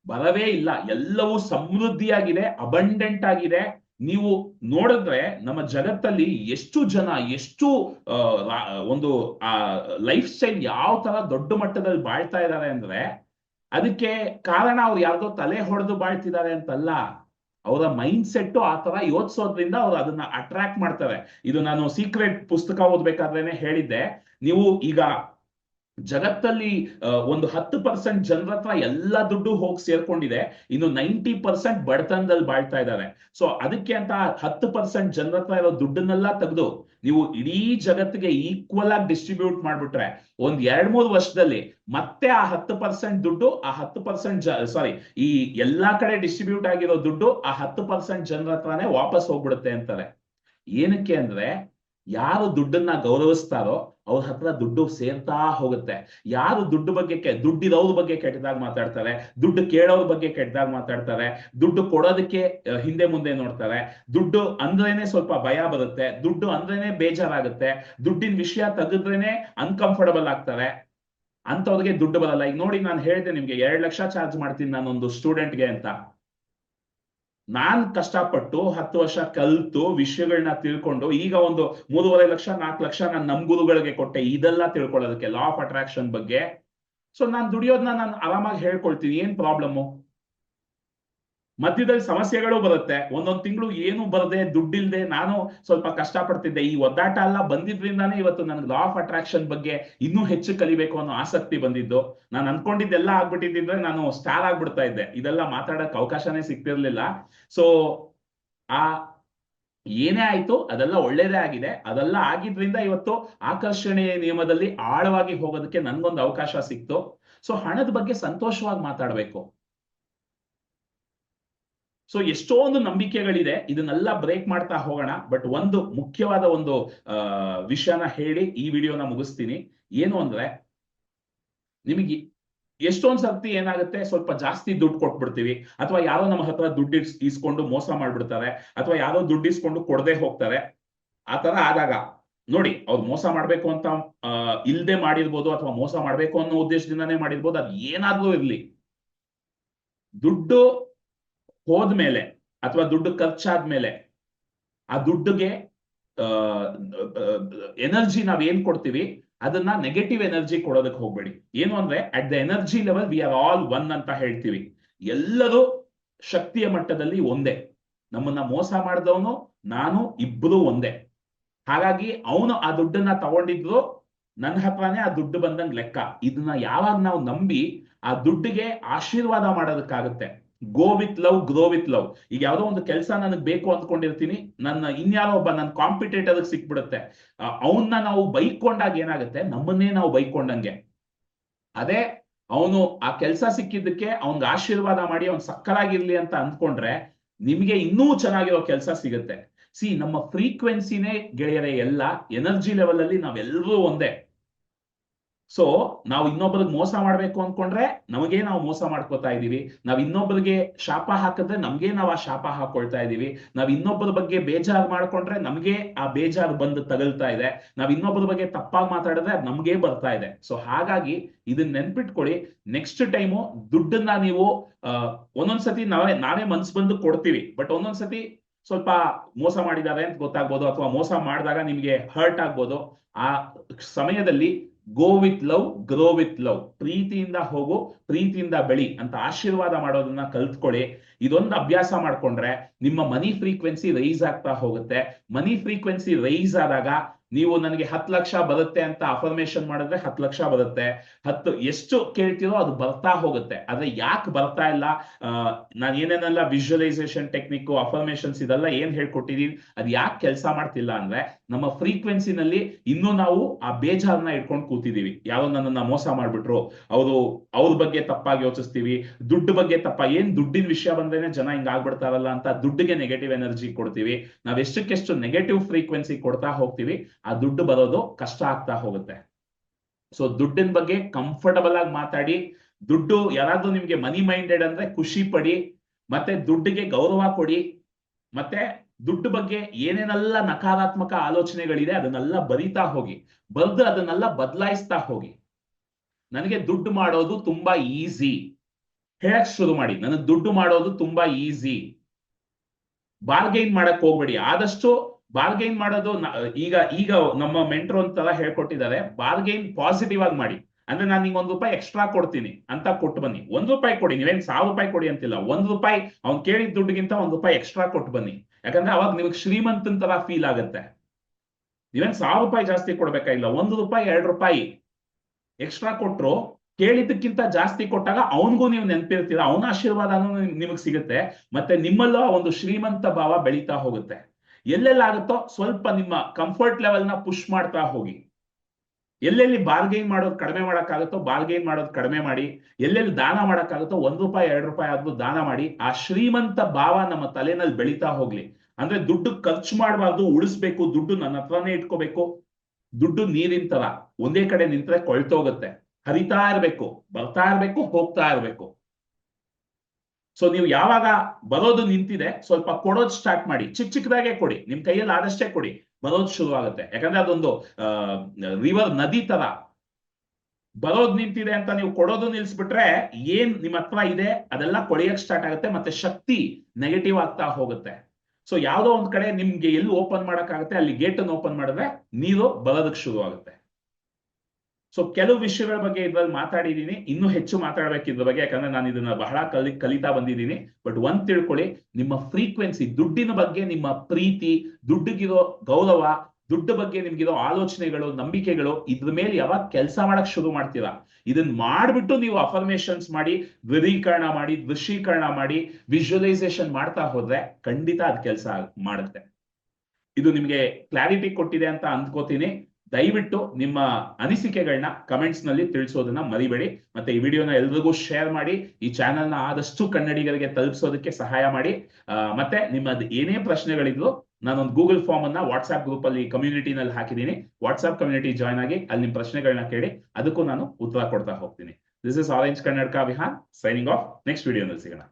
ಬರವೇ ಇಲ್ಲ. ಎಲ್ಲವೂ ಸಮೃದ್ಧಿಯಾಗಿದೆ ಅಬಂಡೆಂಟ್ ಆಗಿದೆ. ನೀವು ನೋಡಿದ್ರೆ ನಮ್ಮ ಜಗತ್ತಲ್ಲಿ ಎಷ್ಟು ಜನ, ಎಷ್ಟು ಒಂದು, ಆ ಲೈಫ್ ಸ್ಟೈಲ್ ಯಾವ ತರ ದೊಡ್ಡ ಮಟ್ಟದಲ್ಲಿ ಬಾಳ್ತಾ ಇದ್ದಾರೆ ಅಂದ್ರೆ, ಅದಕ್ಕೆ ಕಾರಣ ಅವ್ರು ಯಾರ್ದೋ ತಲೆ ಹೊಡೆದು ಬಾಳ್ತಿದ್ದಾರೆ ಅಂತಲ್ಲ, ಅವರ ಮೈಂಡ್ ಸೆಟ್ ಆ ತರ ಯೋಚಿಸೋದ್ರಿಂದ ಅವ್ರು ಅದನ್ನ ಅಟ್ರಾಕ್ಟ್ ಮಾಡ್ತಾರೆ. ಇದು ನಾನು ಸೀಕ್ರೆಟ್ ಪುಸ್ತಕ ಓದ್ಬೇಕಾದ್ರೇನೆ ಹೇಳಿದ್ದೆ. ನೀವು ಈಗ ಜಗತ್ತಲ್ಲಿ ಒಂದು ಹತ್ತು ಪರ್ಸೆಂಟ್ ಜನರ ಹತ್ರ ಎಲ್ಲ ದುಡ್ಡು ಹೋಗಿ ಸೇರ್ಕೊಂಡಿದೆ, ಇನ್ನು ನೈಂಟಿ ಪರ್ಸೆಂಟ್ ಬಡತನದಲ್ಲಿ ಬಾಳ್ತಾ ಇದ್ದಾರೆ. ಸೊ ಅದಕ್ಕೆ ಅಂತ ಹತ್ತು ಪರ್ಸೆಂಟ್ ಜನರ ಹತ್ರ ಇರೋ ದುಡ್ಡನ್ನೆಲ್ಲ ತೆಗೆದು, ನೀವು ಇಡೀ ಜಗತ್ತಿಗೆ ಈಕ್ವಲ್ ಆಗಿ ಡಿಸ್ಟ್ರಿಬ್ಯೂಟ್ ಮಾಡ್ಬಿಟ್ರೆ, ಒಂದ್ ಎರಡ್ ಮೂರು ವರ್ಷದಲ್ಲಿ ಮತ್ತೆ ಆ ಹತ್ತು ಪರ್ಸೆಂಟ್ ದುಡ್ಡು, ಆ ಹತ್ತು ಪರ್ಸೆಂಟ್ ಸಾರಿ ಈ ಎಲ್ಲಾ ಕಡೆ ಡಿಸ್ಟ್ರಿಬ್ಯೂಟ್ ಆಗಿರೋ ದುಡ್ಡು ಆ ಹತ್ತು ಪರ್ಸೆಂಟ್ ಜನರ ಹತ್ರನೇ ವಾಪಸ್ ಹೋಗ್ಬಿಡುತ್ತೆ ಅಂತಾರೆ. ಏನಕ್ಕೆ ಅಂದ್ರೆ, ಯಾರು ದುಡ್ಡನ್ನ ಗೌರವಿಸ್ತಾರೋ ಅವ್ರ ಹತ್ರ ದುಡ್ಡು ಸೇರ್ತಾ ಹೋಗುತ್ತೆ. ಯಾರು ದುಡ್ಡು ಬಗ್ಗೆ ದುಡ್ಡಿರೋದ್ರ ಬಗ್ಗೆ ಕೆಟ್ಟದಾಗ ಮಾತಾಡ್ತಾರೆ, ದುಡ್ಡು ಕೇಳೋರ್ ಬಗ್ಗೆ ಕೆಟ್ಟದಾಗ ಮಾತಾಡ್ತಾರೆ, ದುಡ್ಡು ಕೊಡೋದಕ್ಕೆ ಹಿಂದೆ ಮುಂದೆ ನೋಡ್ತಾರೆ, ದುಡ್ಡು ಅಂದ್ರೇನೆ ಸ್ವಲ್ಪ ಭಯ ಬರುತ್ತೆ, ದುಡ್ಡು ಅಂದ್ರೇನೆ ಬೇಜಾರಾಗುತ್ತೆ, ದುಡ್ಡಿನ ವಿಷಯ ತೆಗೆದ್ರೇನೆ ಅನ್ಕಂಫರ್ಟಬಲ್ ಆಗ್ತಾರೆ ಅಂತವ್ರಿಗೆ ದುಡ್ಡು ಬರಲ್ಲ. ಈಗ ನೋಡಿ, ನಾನು ಹೇಳಿದೆ ನಿಮ್ಗೆ, ಎರಡ್ ಲಕ್ಷ ಚಾರ್ಜ್ ಮಾಡ್ತೀನಿ ನಾನೊಂದು ಸ್ಟೂಡೆಂಟ್ಗೆ ಅಂತ. ನಾನ್ ಕಷ್ಟಪಟ್ಟು ಹತ್ತು ವರ್ಷ ಕಲ್ತು ವಿಷಯಗಳನ್ನ ತಿಳ್ಕೊಂಡು ಈಗ ಒಂದು ಮೂರುವರೆ ಲಕ್ಷ, ನಾಲ್ಕು ಲಕ್ಷ ನಾನು ನಮ್ ಗುರುಗಳಿಗೆ ಕೊಟ್ಟೆ, ಇದೆಲ್ಲ ತಿಳ್ಕೊಳ್ಳೋದಕ್ಕೆ ಲಾ ಆಫ್ ಅಟ್ರಾಕ್ಷನ್ ಬಗ್ಗೆ. ಸೊ ನಾನು ದುಡಿಯೋದನ್ನ ನಾನು ಆರಾಮಾಗಿ ಹೇಳ್ಕೊಳ್ತೀನಿ, ಏನ್ ಪ್ರಾಬ್ಲಮ್ಮು ಮಧ್ಯದಲ್ಲಿ ಸಮಸ್ಯೆಗಳು ಬರುತ್ತೆ. ಒಂದೊಂದು ತಿಂಗಳು ಏನು ಬರದೆ, ದುಡ್ಡಿಲ್ದೆ ನಾನು ಸ್ವಲ್ಪ ಕಷ್ಟಪಡ್ತಿದ್ದೆ. ಈ ಒದ್ದಾಟ ಎಲ್ಲ ಬಂದಿದ್ರಿಂದಾನೇ ಇವತ್ತು ನನಗೆ ಲಾ ಆಫ್ ಅಟ್ರಾಕ್ಷನ್ ಬಗ್ಗೆ ಇನ್ನೂ ಹೆಚ್ಚು ಕಲಿಬೇಕು ಅನ್ನೋ ಆಸಕ್ತಿ ಬಂದಿದ್ದು. ನಾನು ಅನ್ಕೊಂಡಿದ್ದೆಲ್ಲ ಆಗ್ಬಿಟ್ಟಿದ್ರೆ ನಾನು ಸ್ಟಾರ್ ಆಗ್ಬಿಡ್ತಾ ಇದ್ದೆ. ಇದೆಲ್ಲ ಮಾತಾಡಕ್ ಅವಕಾಶನೇ ಸಿಗ್ತಿರ್ಲಿಲ್ಲ. ಸೊ ಆ ಏನೇ ಆಯ್ತು, ಅದೆಲ್ಲ ಒಳ್ಳೇದೇ ಆಗಿದೆ. ಅದೆಲ್ಲ ಆಗಿದ್ರಿಂದ ಇವತ್ತು ಆಕರ್ಷಣೆಯ ನಿಯಮದಲ್ಲಿ ಆಳವಾಗಿ ಹೋಗೋದಕ್ಕೆ ನನ್ಗೊಂದು ಅವಕಾಶ ಸಿಕ್ತು. ಸೊ ಹಣದ ಬಗ್ಗೆ ಸಂತೋಷವಾಗಿ ಮಾತಾಡ್ಬೇಕು. ಸೊ ಎಷ್ಟೊಂದು ನಂಬಿಕೆಗಳಿದೆ, ಇದನ್ನೆಲ್ಲ ಬ್ರೇಕ್ ಮಾಡ್ತಾ ಹೋಗೋಣ. ಬಟ್ ಒಂದು ಮುಖ್ಯವಾದ ಒಂದು ವಿಷಯನ ಹೇಳಿ ಈ ವಿಡಿಯೋನ ಮುಗಿಸ್ತೀನಿ. ಏನು ಅಂದ್ರೆ, ನಿಮಗೆ ಎಷ್ಟೊಂದ್ ಸರ್ತಿ ಏನಾಗುತ್ತೆ, ಸ್ವಲ್ಪ ಜಾಸ್ತಿ ದುಡ್ಡು ಕೊಟ್ಬಿಡ್ತೀವಿ. ಅಥವಾ ಯಾರೋ ನಮ್ಮ ಹತ್ರ ದುಡ್ಡು ಇಸ್ ಇಸ್ಕೊಂಡು ಮೋಸ ಮಾಡ್ಬಿಡ್ತಾರೆ. ಅಥವಾ ಯಾರೋ ದುಡ್ಡು ಇಸ್ಕೊಂಡು ಕೊಡದೆ ಹೋಗ್ತಾರೆ. ಆ ತರ ಆದಾಗ, ನೋಡಿ, ಅವ್ರು ಮೋಸ ಮಾಡ್ಬೇಕು ಅಂತ ಇಲ್ದೆ ಮಾಡಿರ್ಬೋದು ಅಥವಾ ಮೋಸ ಮಾಡ್ಬೇಕು ಅನ್ನೋ ಉದ್ದೇಶದಿಂದಾನೇ ಮಾಡಿರ್ಬೋದು. ಅದು ಏನಾದ್ರೂ ಇರ್ಲಿ. ದುಡ್ಡು ಹೋದ್ಮೇಲೆ ಅಥವಾ ದುಡ್ಡು ಖರ್ಚಾದ್ಮೇಲೆ ಆ ದುಡ್ಡುಗೆ ಎನರ್ಜಿ ನಾವ್ ಏನ್ ಕೊಡ್ತೀವಿ? ಅದನ್ನ ನೆಗೆಟಿವ್ ಎನರ್ಜಿ ಕೊಡೋದಕ್ಕೆ ಹೋಗ್ಬೇಡಿ. ಏನು ಅಂದ್ರೆ at the energy level we are all one ಅಂತ ಹೇಳ್ತೀವಿ. ಎಲ್ಲರೂ ಶಕ್ತಿಯ ಮಟ್ಟದಲ್ಲಿ ಒಂದೇ. ನಮ್ಮನ್ನ ಮೋಸ ಮಾಡಿದವನು, ನಾನು ಇಬ್ಬರು ಒಂದೇ. ಹಾಗಾಗಿ ಅವನು ಆ ದುಡ್ಡನ್ನ ತಗೊಂಡಿದ್ರು ನನ್ನ ಹತ್ರನೇ, ಆ ದುಡ್ಡು ಬಂದಂಗ್ ಲೆಕ್ಕ. ಇದನ್ನ ಯಾವಾಗ ನಾವು ನಂಬಿ ಆ ದುಡ್ಡಿಗೆ ಆಶೀರ್ವಾದ ಮಾಡೋದಕ್ಕಾಗುತ್ತೆ. Go with love grow with love ಈಗ ಯಾವ್ದೋ ಒಂದು ಕೆಲಸ ನನಗೆ ಬೇಕು ಅಂದ್ಕೊಂಡಿರ್ತೀನಿ, ನನ್ನ ಇನ್ಯಾರೋ ಒಬ್ಬ ನನ್ನ ಕಾಂಪಿಟೇಟರ್ ಸಿಕ್ಬಿಡುತ್ತೆ. ಅವನ್ನ ನಾವು ಬೈಕೊಂಡಾಗ ಏನಾಗುತ್ತೆ? ನಮ್ಮನ್ನೇ ನಾವು ಬೈಕೊಂಡಂಗೆ. ಅದೇ ಅವನು ಆ ಕೆಲಸ ಸಿಕ್ಕಿದ್ದಕ್ಕೆ ಅವನ್ಗೆ ಆಶೀರ್ವಾದ ಮಾಡಿ ಅವ್ನ್ ಸಕ್ಕರಾಗಿರ್ಲಿ ಅಂತ ಅಂದ್ಕೊಂಡ್ರೆ ನಿಮ್ಗೆ ಇನ್ನೂ ಚೆನ್ನಾಗಿರೋ ಕೆಲಸ ಸಿಗುತ್ತೆ. ಸಿ ನಮ್ಮ ಫ್ರೀಕ್ವೆನ್ಸಿನೇ ಗೆಳೆಯರೇ ಎಲ್ಲ ಎನರ್ಜಿ ಲೆವೆಲ್ ಅಲ್ಲಿ ನಾವೆಲ್ಲರೂ ಒಂದೇ. ಸೊ ನಾವು ಇನ್ನೊಬ್ಬರಿಗೆ ಮೋಸ ಮಾಡ್ಬೇಕು ಅನ್ಕೊಂಡ್ರೆ ನಮಗೆ ನಾವು ಮೋಸ ಮಾಡ್ಕೋತಾ ಇದೀವಿ. ನಾವ್ ಇನ್ನೊಬ್ಬರಿಗೆ ಶಾಪ ಹಾಕಿದ್ರೆ ನಮ್ಗೆ ನಾವು ಆ ಶಾಪ ಹಾಕೊಳ್ತಾ ಇದೀವಿ. ನಾವ್ ಇನ್ನೊಬ್ಬರ ಬಗ್ಗೆ ಬೇಜಾರು ಮಾಡ್ಕೊಂಡ್ರೆ ನಮ್ಗೆ ಆ ಬೇಜಾರು ಬಂದು ತಗಲ್ತಾ ಇದೆ. ನಾವ್ ಇನ್ನೊಬ್ಬರ ಬಗ್ಗೆ ತಪ್ಪಾಗಿ ಮಾತಾಡಿದ್ರೆ ನಮ್ಗೆ ಬರ್ತಾ ಇದೆ. ಸೊ ಹಾಗಾಗಿ ಇದನ್ನ ನೆನ್ಪಿಟ್ಕೊಳ್ಳಿ. ನೆಕ್ಸ್ಟ್ ಟೈಮು ದುಡ್ಡನ್ನ ನೀವು ಅಹ್ ಒಂದೊಂದ್ಸತಿ ನಾವೇ ನಾವೇ ಮನ್ಸ್ ಬಂದು ಕೊಡ್ತೀವಿ. ಬಟ್ ಒಂದೊಂದ್ಸತಿ ಸ್ವಲ್ಪ ಮೋಸ ಮಾಡಿದ್ದಾರೆ ಅಂತ ಗೊತ್ತಾಗ್ಬೋದು ಅಥವಾ ಮೋಸ ಮಾಡಿದಾಗ ನಿಮ್ಗೆ ಹರ್ಟ್ ಆಗ್ಬೋದು. ಆ ಸಮಯದಲ್ಲಿ go with love grow with love ಪ್ರೀತಿಯಿಂದ ಹೋಗು, ಪ್ರೀತಿಯಿಂದ ಬೆಳಿ ಅಂತ ಆಶೀರ್ವಾದ ಮಾಡೋದನ್ನ ಕಲ್ತ್ಕೊಳ್ಳಿ. ಇದೊಂದು ಅಭ್ಯಾಸ ಮಾಡ್ಕೊಂಡ್ರೆ ನಿಮ್ಮ ಮನಿ ಫ್ರೀಕ್ವೆನ್ಸಿ ರೈಸ್ ಆಗ್ತಾ ಹೋಗುತ್ತೆ. ಮನಿ ಫ್ರೀಕ್ವೆನ್ಸಿ ರೈಸ್ ಆದಾಗ ನೀವು ನನಗೆ ಹತ್ತು ಲಕ್ಷ ಬರುತ್ತೆ ಅಂತ ಅಫರ್ಮೇಶನ್ ಮಾಡಿದ್ರೆ ಹತ್ತು ಲಕ್ಷ ಬರುತ್ತೆ. ಹತ್ತು, ಎಷ್ಟು ಕೇಳ್ತೀರೋ ಅದು ಬರ್ತಾ ಹೋಗುತ್ತೆ. ಆದ್ರೆ ಯಾಕೆ ಬರ್ತಾ ಇಲ್ಲ? ನಾನು ಏನೇನೆಲ್ಲ ವಿಜುವಲೈಸೇಷನ್ ಟೆಕ್ನಿಕ್ ಅಫರ್ಮೇಶನ್ಸ್ ಇದೆಲ್ಲ ಏನ್ ಹೇಳ್ಕೊಟ್ಟಿದೀನಿ? ಅದು ಯಾಕೆ ಕೆಲಸ ಮಾಡ್ತಿಲ್ಲ ಅಂದ್ರೆ ನಮ್ಮ ಫ್ರೀಕ್ವೆನ್ಸಿನಲ್ಲಿ ಇನ್ನೂ ನಾವು ಆ ಬೇಜಾರನ್ನ ಇಟ್ಕೊಂಡು ಕೂತಿದೀವಿ. ಯಾರೋ ನನ್ನನ್ನ ಮೋಸ ಮಾಡ್ಬಿಟ್ರು. ಅವರು, ಅವ್ರ ಬಗ್ಗೆ ತಪ್ಪಾಗಿ ಯೋಚಿಸ್ತೀವಿ. ದುಡ್ಡು ಬಗ್ಗೆ ತಪ್ಪ, ಏನ್ ದುಡ್ಡಿನ ವಿಷಯ ಬಂದ್ರೆ ಜನ ಹಿಂಗ್ ಆಗ್ಬಿಡ್ತಾರಲ್ಲ ಅಂತ ದುಡ್ಡಿಗೆ ನೆಗೆಟಿವ್ ಎನರ್ಜಿ ಕೊಡ್ತೀವಿ. ನಾವ್ ಎಷ್ಟಕ್ಕೆಷ್ಟು ನೆಗೆಟಿವ್ ಫ್ರೀಕ್ವೆನ್ಸಿ ಕೊಡ್ತಾ ಹೋಗ್ತೀವಿ. ಆ ದುಡ್ಡು ಬರೋದು ಕಷ್ಟ ಆಗ್ತಾ ಹೋಗುತ್ತೆ. ಸೊ ದುಡ್ಡಿನ ಬಗ್ಗೆ ಕಂಫರ್ಟಬಲ್ ಆಗಿ ಮಾತಾಡಿ, ದುಡ್ಡು ಯಾರಾದ್ರೂ ನಿಮ್ಗೆ ಮನಿ ಮೈಂಡೆಡ್ ಅಂದ್ರೆ ಖುಷಿ ಪಡಿ, ಮತ್ತೆ ದುಡ್ಡಿಗೆ ಗೌರವ ಕೊಡಿ, ಮತ್ತೆ ದುಡ್ಡು ಬಗ್ಗೆ ಏನೇನೆಲ್ಲ ನಕಾರಾತ್ಮಕ ಆಲೋಚನೆಗಳಿದೆ ಅದನ್ನೆಲ್ಲ ಬರಿತಾ ಹೋಗಿ, ಬರೆದು ಅದನ್ನೆಲ್ಲ ಬದಲಾಯಿಸ್ತಾ ಹೋಗಿ. ನನಗೆ ದುಡ್ಡು ಮಾಡೋದು ತುಂಬಾ ಈಸಿ ಹೇಳಕ್ ಶುರು ಮಾಡಿ, ನನಗೆ ದುಡ್ಡು ಮಾಡೋದು ತುಂಬಾ ಈಸಿ ಬಾರ್ಗೈನ್ ಮಾಡಕ್ ಹೋಗ್ಬೇಡಿ, ಆದಷ್ಟು ಬಾರ್ಗೈನ್ ಮಾಡೋದು ಈಗ ಈಗ ನಮ್ಮ ಮೆಂಟ್ರು ಅಂತೆಲ್ಲ ಹೇಳ್ಕೊಟ್ಟಿದ್ದಾರೆ ಬಾರ್ಗೈನ್ ಪಾಸಿಟಿವ್ ಆಗಿ ಮಾಡಿ. ಅಂದ್ರೆ ನಾನು ನಿಂಗೆ ಒಂದ್ ರೂಪಾಯಿ ಎಕ್ಸ್ಟ್ರಾ ಕೊಡ್ತೀನಿ ಅಂತ ಕೊಟ್ಟು ಬನ್ನಿ. ಒಂದ್ ರೂಪಾಯಿ ಕೊಡಿ, ನೀವೇನ್ ಸಾವಿರ ರೂಪಾಯಿ ಕೊಡಿ ಅಂತಿಲ್ಲ. ಒಂದ್ ರೂಪಾಯಿ ಅವ್ನ್ ಕೇಳಿದ ದುಡ್ಡಿಗಿಂತ ಒಂದ್ ರೂಪಾಯಿ ಎಕ್ಸ್ಟ್ರಾ ಕೊಟ್ಟು ಬನ್ನಿ. ಯಾಕಂದ್ರೆ ಅವಾಗ ನಿಮಗೆ ಶ್ರೀಮಂತನ್ ತರ ಫೀಲ್ ಆಗುತ್ತೆ. ನೀವೇನ್ ಸಾವಿರ ರೂಪಾಯಿ ಜಾಸ್ತಿ ಕೊಡ್ಬೇಕಾಗಿಲ್ಲ ಒಂದ್ ರೂಪಾಯಿ, ಎರಡು ರೂಪಾಯಿ ಎಕ್ಸ್ಟ್ರಾ ಕೊಟ್ರು, ಕೇಳಿದ್ದಕ್ಕಿಂತ ಜಾಸ್ತಿ ಕೊಟ್ಟಾಗ ಅವನಿಗೂ ನೀವು ನೆನಪಿರ್ತೀರ, ಅವನ ಆಶೀರ್ವಾದನೂ ನಿಮಗ್ ಸಿಗುತ್ತೆ, ಮತ್ತೆ ನಿಮ್ಮಲ್ಲೂ ಒಂದು ಶ್ರೀಮಂತ ಭಾವ ಬೆಳೀತಾ ಹೋಗುತ್ತೆ. ಎಲ್ಲೆಲ್ಲಾಗುತ್ತೋ ಸ್ವಲ್ಪ ನಿಮ್ಮ ಕಂಫರ್ಟ್ ಲೆವೆಲ್ನ ಪುಷ್ ಮಾಡ್ತಾ ಹೋಗಿ. ಎಲ್ಲೆಲ್ಲಿ ಬಾರ್ಗೈನ್ ಮಾಡೋದು ಕಡಿಮೆ ಮಾಡೋಕ್ಕಾಗುತ್ತೋ ಬಾರ್ಗೈನ್ ಮಾಡೋದು ಕಡಿಮೆ ಮಾಡಿ. ಎಲ್ಲೆಲ್ಲಿ ದಾನ ಮಾಡೋಕ್ಕಾಗುತ್ತೋ ಒಂದು ರೂಪಾಯಿ, ಎರಡು ರೂಪಾಯಿ ಆದ್ರೂ ದಾನ ಮಾಡಿ. ಆ ಶ್ರೀಮಂತ ಭಾವ ನಮ್ಮ ತಲೆನಲ್ಲಿ ಬೆಳೀತಾ ಹೋಗ್ಲಿ. ಅಂದ್ರೆ ದುಡ್ಡು ಖರ್ಚು ಮಾಡಬಾರ್ದು, ಉಳಿಸ್ಬೇಕು, ದುಡ್ಡು ನನ್ನ ಹತ್ರನೇ ಇಟ್ಕೋಬೇಕು. ದುಡ್ಡು ನೀರಿನ ತರ, ಒಂದೇ ಕಡೆ ನಿಂತ್ರೆ ಕೊಳ್ತೋಗುತ್ತೆ ಹರಿತಾ ಇರ್ಬೇಕು, ಬರ್ತಾ ಇರ್ಬೇಕು, ಹೋಗ್ತಾ ಇರ್ಬೇಕು. ಸೊ ನೀವು ಯಾವಾಗ ಬರೋದು ನಿಂತಿದೆ, ಸ್ವಲ್ಪ ಕೊಡೋದು ಸ್ಟಾರ್ಟ್ ಮಾಡಿ. ಚಿಕ್ಕ ಚಿಕ್ಕದಾಗೆ ಕೊಡಿ. ನಿಮ್ ಕೈಯಲ್ಲಿ ಆದಷ್ಟೇ ಕೊಡಿ. ಬರೋದು ಶುರು ಆಗುತ್ತೆ ಯಾಕಂದ್ರೆ ಅದೊಂದು ರಿವರ್ ನದಿ ತರ. ಬರೋದು ನಿಂತಿದೆ ಅಂತ ನೀವು ಕೊಡೋದು ನಿಲ್ಸ್ಬಿಟ್ರೆ ಏನ್ ನಿಮ್ಮ ಹತ್ರ ಇದೆ, ಅದೆಲ್ಲ ಕೊಳೆಯಕ್ ಸ್ಟಾರ್ಟ್ ಆಗುತ್ತೆ ಮತ್ತೆ ಶಕ್ತಿ ನೆಗೆಟಿವ್ ಆಗ್ತಾ ಹೋಗುತ್ತೆ. ಸೊ ಯಾವ್ದೋ ಒಂದ್ ಕಡೆ ನಿಮ್ಗೆ ಎಲ್ಲಿ ಓಪನ್ ಮಾಡಕ್ಕಾಗುತ್ತೆ, ಅಲ್ಲಿ ಗೇಟ್ ಅನ್ನು ಓಪನ್ ಮಾಡಿದ್ರೆ ನೀರು ಬರೋದಕ್ಕೆ ಶುರು ಆಗುತ್ತೆ ಸೊ ಕೆಲವು ವಿಷಯಗಳ ಬಗ್ಗೆ ಇದ್ರಲ್ಲಿ ಮಾತಾಡಿದೀನಿ ಇನ್ನೂ ಹೆಚ್ಚು ಮಾತಾಡ್ಬೇಕು ಇದ್ರ ಬಗ್ಗೆ, ಯಾಕಂದ್ರೆ ನಾನು ಇದನ್ನ ಬಹಳ ಕಲಿ, ಕಲಿತಾ ಬಂದಿದ್ದೀನಿ. ಬಟ್ ಒಂದ್ ತಿಳ್ಕೊಳ್ಳಿ, ನಿಮ್ಮ ಫ್ರೀಕ್ವೆನ್ಸಿ ದುಡ್ಡಿನ ಬಗ್ಗೆ ನಿಮ್ಮ ಪ್ರೀತಿ, ದುಡ್ಡಿಗಿರೋ ಗೌರವ, ದುಡ್ಡು ಬಗ್ಗೆ ನಿಮ್ಗಿರೋ ಆಲೋಚನೆಗಳು, ನಂಬಿಕೆಗಳು, ಇದ್ರ ಮೇಲೆ ಯಾವಾಗ ಕೆಲಸ ಮಾಡಕ್ ಶುರು ಮಾಡ್ತೀರಾ? ಇದನ್ನ ಮಾಡ್ಬಿಟ್ಟು ನೀವು ಅಫರ್ಮೇಶನ್ಸ್ ಮಾಡಿ ದೃಢೀಕರಣ ಮಾಡಿ, ದೃಶ್ಯೀಕರಣ ಮಾಡಿ ವಿಜುವಲೈಸೇಷನ್ ಮಾಡ್ತಾ ಹೋದ್ರೆ ಖಂಡಿತ ಅದ್ ಕೆಲಸ ಮಾಡುತ್ತೆ. ಇದು ನಿಮ್ಗೆ ಕ್ಲಾರಿಟಿ ಕೊಟ್ಟಿದೆ ಅಂತ ಅಂದ್ಕೋತೀನಿ. ದಯವಿಟ್ಟು ನಿಮ್ಮ ಅನಿಸಿಕೆಗಳನ್ನ ಕಮೆಂಟ್ಸ್ನಲ್ಲಿ ತಿಳಿಸೋದನ್ನ ಮರಿಬೇಡಿ. ಮತ್ತೆ ಈ ವಿಡಿಯೋನ ಎಲ್ರಿಗೂ ಶೇರ್ ಮಾಡಿ, ಈ ಚಾನೆಲ್ನ ಆದಷ್ಟು ಕನ್ನಡಿಗರಿಗೆ ತಲುಪಿಸೋದಕ್ಕೆ ಸಹಾಯ ಮಾಡಿ. ಮತ್ತೆ ನಿಮ್ಮದು ಏನೇ ಪ್ರಶ್ನೆಗಳಿದ್ರು ನಾನೊಂದು ಗೂಗಲ್ ಫಾರ್ಮ್ ಅನ್ನ ವಾಟ್ಸ್ಆಪ್ ಗ್ರೂಪ್ ಅಲ್ಲಿ ಕಮ್ಯುನಿಟಿನಲ್ಲಿ ಹಾಕಿದ್ದೀನಿ. ವಾಟ್ಸ್ಆಪ್ ಕಮ್ಯುನಿಟಿ ಜಾಯ್ನ್ ಆಗಿ ಅಲ್ಲಿ ನಿಮ್ಮ ಪ್ರಶ್ನೆಗಳನ್ನ ಕೇಳಿ, ಅದಕ್ಕೂ ನಾನು ಉತ್ತರ ಕೊಡ್ತಾ ಹೋಗ್ತೀನಿ. ದಿಸ್ ಇಸ್ ಆರೆಂಜ್ ಕನ್ನಡಕ ವಿಹಾನ್ ಸೈನಿಂಗ್ ಆಫ್ ನೆಕ್ಸ್ಟ್ ವಿಡಿಯೋನಲ್ಲಿ ಸಿಗೋಣ.